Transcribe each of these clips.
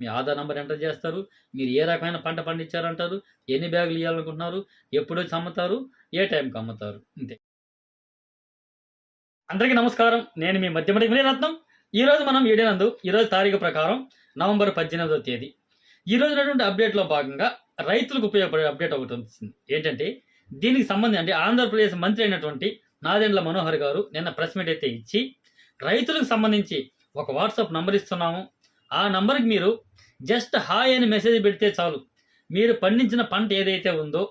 మీ Aadhaar number enter చేస్తారు మీరు ఏ రకమైన పంట పండించారంటారు ఎన్ని బ్యాగులు ఇవ్వాలనుకుంటున్నారు ఎప్పుడు వచ్చి అమ్ముతారు ఏ టైంకి అమ్ముతారు అంతే. అందరికీ నమస్కారం నేను మీ మధ్యమడి రత్నం ఈ రోజు మనం వీడియోనందు ఈరోజు తారీఖు ప్రకారం నవంబర్ పద్దెనిమిదవ తేదీ. ఈరోజు ఉన్నటువంటి అప్డేట్లో భాగంగా రైతులకు ఉపయోగపడే అప్డేట్ ఒకటి వచ్చింది ఏంటంటే దీనికి సంబంధించి అంటే ఆంధ్రప్రదేశ్ మంత్రి అయినటువంటి నాదెండ్ల మనోహర్ గారు నిన్న ప్రెస్ మీట్ అయితే ఇచ్చి రైతులకు సంబంధించి ఒక వాట్సాప్ నంబర్ ఇస్తున్నాము. ఆ నంబర్కి మీరు జస్ట్ హాయ్ అని మెసేజ్ పెడితే చాలు. మీరు పండించిన పంట ఏదైతే ఉందో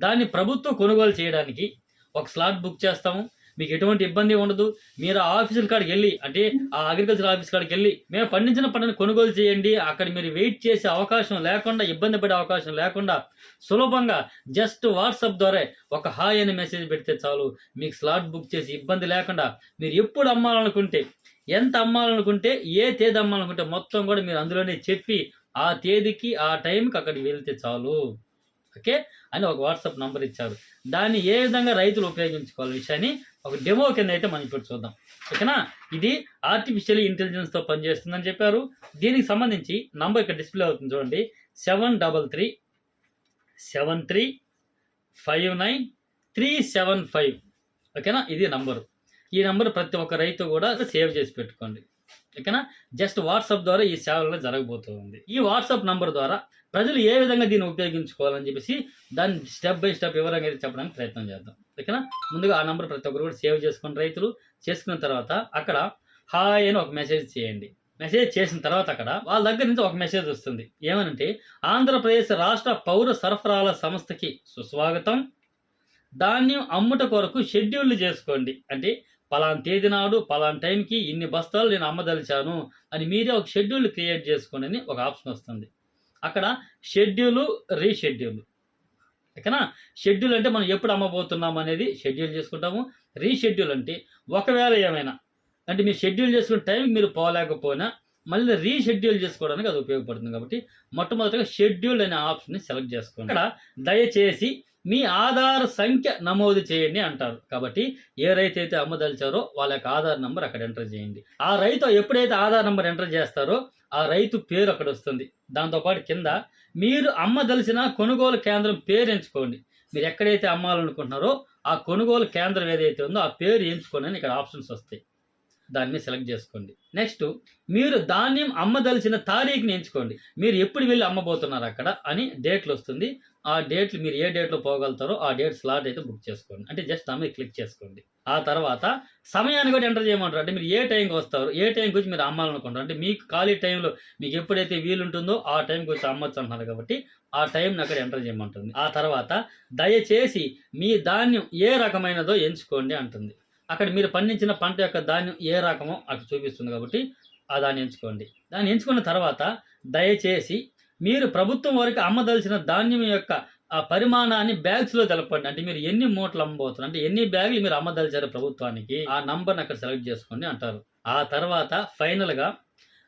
దాన్ని ప్రభుత్వం కొనుగోలు చేయడానికి ఒక స్లాట్ బుక్ చేస్తాము. మీకు ఎటువంటి ఇబ్బంది ఉండదు. మీరు ఆ ఆఫీసుల కాడికి వెళ్ళి అంటే ఆ అగ్రికల్చర్ ఆఫీస్ కాడికి వెళ్ళి మేము పండించిన పంటను కొనుగోలు చేయండి. అక్కడ మీరు వెయిట్ చేసే అవకాశం లేకుండా ఇబ్బంది పడే అవకాశం లేకుండా సులభంగా జస్ట్ వాట్సాప్ ద్వారా ఒక హాయ్ అని మెసేజ్ పెడితే చాలు. మీకు స్లాట్ బుక్ చేసి ఇబ్బంది లేకుండా మీరు ఎప్పుడు అమ్మాలనుకుంటే ఎంత అమ్మాలనుకుంటే ఏ తేదీ అమ్మాలనుకుంటే మొత్తం కూడా మీరు అందులోనే చెప్పి ఆ తేదీకి ఆ టైంకి అక్కడికి వెళ్తే చాలు. ఓకే? అని ఒక వాట్సాప్ నంబర్ ఇచ్చారు. దాన్ని ఏ విధంగా రైతులు ఉపయోగించుకోవాలి విషయాన్ని ఒక డెమో కింద అయితే మనం ఇప్పుడు చూద్దాం. ఓకేనా? ఇది ఆర్టిఫిషియల్ ఇంటెలిజెన్స్తో పనిచేస్తుందని చెప్పారు. దీనికి సంబంధించి నంబర్ ఇక్కడ డిస్ప్లే అవుతుంది చూడండి. Seven double three seven three five nine three seven five. ఓకేనా? ఇది నంబరు. ఈ నెంబర్ ప్రతి ఒక్క రైతు కూడా సేవ్ చేసి పెట్టుకోండి. ఓకేనా? జస్ట్ వాట్సాప్ ద్వారా ఈ సేవలు జరగబోతుంది. ఈ వాట్సాప్ నంబర్ ద్వారా ప్రజలు ఏ విధంగా దీన్ని ఉపయోగించుకోవాలని చెప్పేసి దాన్ని స్టెప్ బై స్టెప్ వివరంగా అయితే చెప్పడానికి ప్రయత్నం చేద్దాం. ఓకేనా? ముందుగా ఆ నంబర్ ప్రతి ఒక్కరు కూడా సేవ్ చేసుకుని రైతులు చేసుకున్న తర్వాత అక్కడ హాయ్ అని ఒక మెసేజ్ చేయండి. మెసేజ్ చేసిన తర్వాత అక్కడ వాళ్ళ దగ్గర నుంచి ఒక మెసేజ్ వస్తుంది. ఏమనంటే ఆంధ్రప్రదేశ్ రాష్ట్ర పౌర సరఫరాల సంస్థకి సుస్వాగతం. ధాన్యం అమ్ముట కొరకు షెడ్యూల్ చేసుకోండి. అంటే పలానా తేదీ నాడు పలానా టైంకి ఇన్ని బస్తాలు నేను అమ్మదలిచాను అని మీరే ఒక షెడ్యూల్ క్రియేట్ చేసుకోండి ఒక ఆప్షన్ వస్తుంది. అక్కడ షెడ్యూలు రీషెడ్యూల్. ఓకేనా? షెడ్యూల్ అంటే మనం ఎప్పుడు అమ్మబోతున్నాం అనేది షెడ్యూల్ చేసుకుంటాము. రీషెడ్యూల్ అంటే ఒకవేళ ఏమైనా అంటే మీరు షెడ్యూల్ చేసుకున్న టైంకి మీరు పోలేకపోయినా మళ్ళీ రీషెడ్యూల్ చేసుకోవడానికి అది ఉపయోగపడుతుంది కాబట్టి మొట్టమొదటిగా షెడ్యూల్ అనే ఆప్షన్ని సెలెక్ట్ చేసుకోండి. ఇక్కడ దయచేసి మీ ఆధార్ సంఖ్య నమోదు చేయండి అంటారు. కాబట్టి ఏ రైతు అయితే అమ్మదలిచారో వాళ్ళ యొక్క ఆధార్ నెంబర్ అక్కడ ఎంటర్ చేయండి. ఆ రైతు ఎప్పుడైతే ఆధార్ నెంబర్ ఎంటర్ చేస్తారో ఆ రైతు పేరు అక్కడ వస్తుంది. దాంతోపాటు కింద మీరు అమ్మదలిచిన కొనుగోలు కేంద్రం పేరు ఎంచుకోండి. మీరు ఎక్కడైతే అమ్మాలనుకుంటున్నారో ఆ కొనుగోలు కేంద్రం ఏదైతే ఉందో ఆ పేరు ఎంచుకోండి ఇక్కడ ఆప్షన్స్ వస్తాయి. దాన్ని సెలెక్ట్ చేసుకోండి. నెక్స్ట్ మీరు ధాన్యం అమ్మదలిచిన తారీఖుని ఎంచుకోండి. మీరు ఎప్పుడు వెళ్ళి అమ్మబోతున్నారు అక్కడ అని డేట్లు వస్తుంది. ఆ డేట్లు మీరు ఏ డేట్లో పోగలుగుతారో ఆ డేట్ స్లాట్ అయితే బుక్ చేసుకోండి. అంటే జస్ట్ అమ్మ క్లిక్ చేసుకోండి. ఆ తర్వాత సమయాన్ని కూడా ఎంటర్ చేయమంటారు. అంటే మీరు ఏ టైంకి వస్తారు ఏ టైంకి వచ్చి మీరు అమ్మాలనుకుంటారు. అంటే మీకు ఖాళీ టైంలో మీకు ఎప్పుడైతే వీలుంటుందో ఆ టైంకి వచ్చి అమ్మొచ్చు అంటున్నారు కాబట్టి ఆ టైంని అక్కడ ఎంటర్ చేయమంటుంది. ఆ తర్వాత దయచేసి మీ ధాన్యం ఏ రకమైనదో ఎంచుకోండి అంటుంది. అక్కడ మీరు పండించిన పంట యొక్క ధాన్యం ఏ రకమో అక్కడ చూపిస్తుంది కాబట్టి ఆ దాన్ని ఎంచుకోండి. దాన్ని ఎంచుకున్న తర్వాత దయచేసి మీరు ప్రభుత్వం వరకు అమ్మదలిచిన ధాన్యం యొక్క ఆ పరిమాణాన్ని బ్యాగ్స్లో తెలపండి. అంటే మీరు ఎన్ని మూటలు అమ్మబోతున్నారు? అంటే ఎన్ని బ్యాగులు మీరు అమ్మదలిచారు ప్రభుత్వానికి? ఆ నంబర్ని అక్కడ సెలెక్ట్ చేసుకోండి అంటారు. ఆ తర్వాత ఫైనల్గా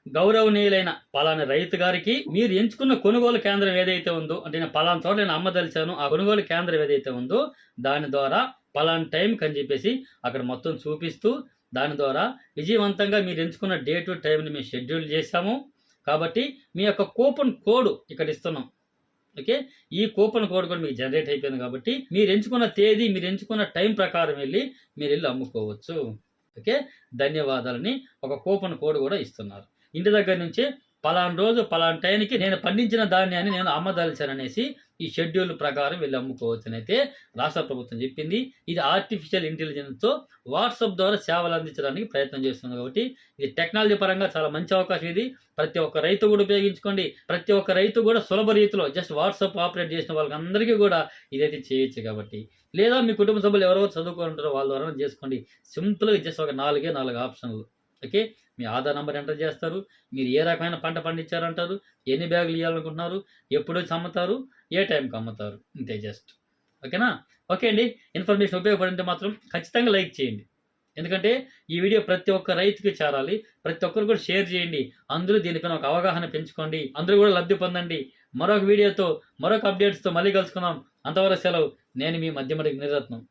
గౌరవనీయులైన పలానా రైతు గారికి మీరు ఎంచుకున్న కొనుగోలు కేంద్రం ఏదైతే ఉందో అంటే నేను పలానా చోట నేను అమ్మదలిచాను ఆ కొనుగోలు కేంద్రం ఏదైతే ఉందో దాని ద్వారా పలానా టైంకి అని చెప్పేసి అక్కడ మొత్తం చూపిస్తూ దాని ద్వారా విజయవంతంగా మీరు ఎంచుకున్న డేటు టైంని మేము షెడ్యూల్ చేశాము. కాబట్టి మీ యొక్క కూపన్ కోడ్ ఇక్కడ ఇస్తున్నాం. ఓకే? ఈ కూపన్ కోడ్ కూడా మీకు జనరేట్ అయిపోయింది కాబట్టి మీరు ఎంచుకున్న తేదీ మీరు ఎంచుకున్న టైం ప్రకారం వెళ్ళి మీరు వెళ్ళి అమ్ముకోవచ్చు. ఓకే? ధన్యవాదాలని ఒక కూపన్ కోడ్ కూడా ఇస్తున్నారు. ఇంటి దగ్గర నుంచే పలానా రోజు పలానా టైంకి నేను పండించిన ధాన్యాన్ని నేను అమ్మదలిచాననేసి ఈ షెడ్యూల్ ప్రకారం వెళ్ళి అమ్ముకోవచ్చు అయితే రాష్ట్ర ప్రభుత్వం చెప్పింది. ఇది ఆర్టిఫిషియల్ ఇంటెలిజెన్స్తో వాట్సాప్ ద్వారా సేవలు అందించడానికి ప్రయత్నం చేస్తుంది కాబట్టి ఇది టెక్నాలజీ పరంగా చాలా మంచి అవకాశం ఇది. ప్రతి ఒక్క రైతు కూడా ఉపయోగించుకోండి. ప్రతి ఒక్క రైతు కూడా సులభ రీతిలో జస్ట్ వాట్సాప్ ఆపరేట్ చేసిన వాళ్ళకందరికీ కూడా ఇదైతే చేయొచ్చు కాబట్టి. లేదా మీ కుటుంబ సభ్యులు ఎవరెవరు చదువుకుంటారో వాళ్ళ ద్వారా చేసుకోండి. సింపుల్గా జస్ట్ ఒక నాలుగే నాలుగు ఆప్షన్లు ఓకే మీ ఆధార్ నెంబర్ ఎంటర్ చేస్తారు మీరు ఏ రకమైన పంట పండించారంటారు ఎన్ని బ్యాగులు ఇవ్వాలనుకుంటున్నారు ఎప్పుడు వచ్చి అమ్ముతారు ఏ టైంకి అమ్ముతారు ఇంతే జస్ట్. ఓకేనా? ఓకే అండి. ఇన్ఫర్మేషన్ ఉపయోగపడింటే మాత్రం ఖచ్చితంగా లైక్ చేయండి. ఎందుకంటే ఈ వీడియో ప్రతి ఒక్క రైతుకి చేరాలి ప్రతి ఒక్కరు కూడా షేర్ చేయండి. అందరూ దీనిపైన ఒక అవగాహన పెంచుకోండి. అందరూ కూడా లబ్ధి పొందండి. మరొక వీడియోతో మరొక అప్డేట్స్తో మళ్ళీ కలుసుకుందాం. అంతవరకు సెలవు. నేను మీ మధ్యమడి నిరత్నం.